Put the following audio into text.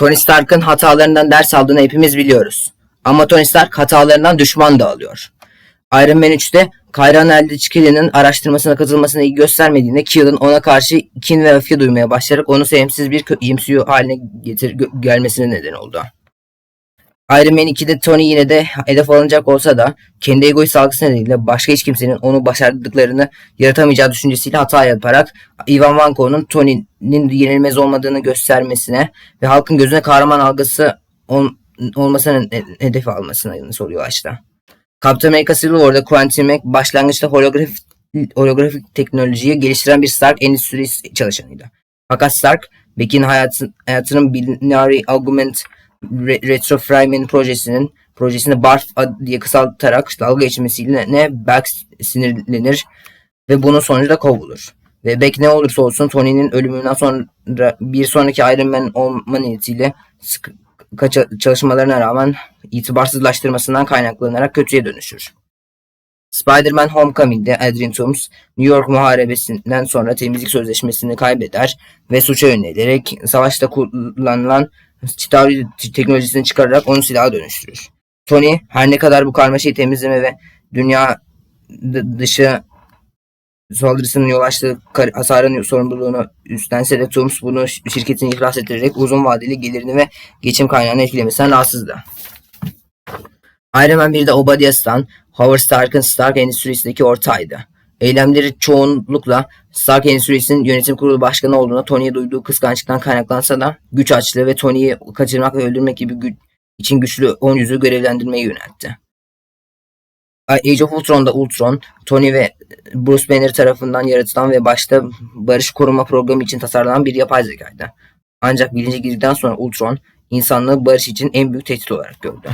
Tony Stark'ın hatalarından ders aldığını hepimiz biliyoruz. Ama Tony Stark hatalarından düşman da alıyor. Iron Man 3'te Kayran Eldritch araştırmasına katılmasına ilgi göstermediğinde Kill'in ona karşı kin ve öfke duymaya başlayarak onu sevimsiz bir kö- MCU haline getir gelmesine neden oldu. Iron Man 2'de Tony yine de hedef alınacak olsa da kendi egoist algısı nedeniyle başka hiç kimsenin onu başardıklarını yaratamayacağı düşüncesiyle hata yaparak Ivan Vanko'nun Tony'nin yenilmez olmadığını göstermesine ve halkın gözüne kahraman algısı ol- olmasına hedef almasına soruyor açtı. Captain America Civil War'da Quantum Mac başlangıçta holografik, holografik teknolojiyi geliştiren bir Stark Endüstrisi çalışanıydı. Fakat Stark, Beck'in hayatın, hayatının Binary Augment Re- Retroframing projesinin projesini BARF diye kısaltarak dalga geçmesiyle ne Beck sinirlenir ve bunun sonucu da kovulur. Ve Beck ne olursa olsun Tony'nin ölümünden sonra bir sonraki Iron Man olma niyetiyle çalışmalarına rağmen itibarsızlaştırmasından kaynaklanarak kötüye dönüşür. Spider-Man Homecoming'de Adrian Toomes, New York muharebesinden sonra temizlik sözleşmesini kaybeder ve suça yönelerek savaşta kullanılan Chitauri teknolojisini çıkararak onu silaha dönüştürür. Tony her ne kadar bu karmaşayı temizleme ve dünya dışı saldırısının yol açtığı hasarın sorumluluğunu üstlense de Toomes bunu şirketini iflas ettirerek uzun vadeli gelirini ve geçim kaynağını etkilemesinden rahatsızdı. Iron Man 1'de Obadiah Stane, Howard Stark'ın Stark Endüstrisi'ndeki ortağıydı. Eylemleri çoğunlukla Stark Endüstrisi'nin yönetim kurulu başkanı olduğuna Tony'ye duyduğu kıskançlıktan kaynaklansa da güç açlığı ve Tony'yi kaçırmak ve öldürmek gibi gü- için güçlü on yüzü görevlendirmeye yöneltti. Age of Ultron'da Ultron, Tony ve Bruce Banner tarafından yaratılan ve başta barış koruma programı için tasarlanan bir yapay zekaydı. Ancak bilince girdikten sonra Ultron, insanlığı barış için en büyük tehdit olarak gördü.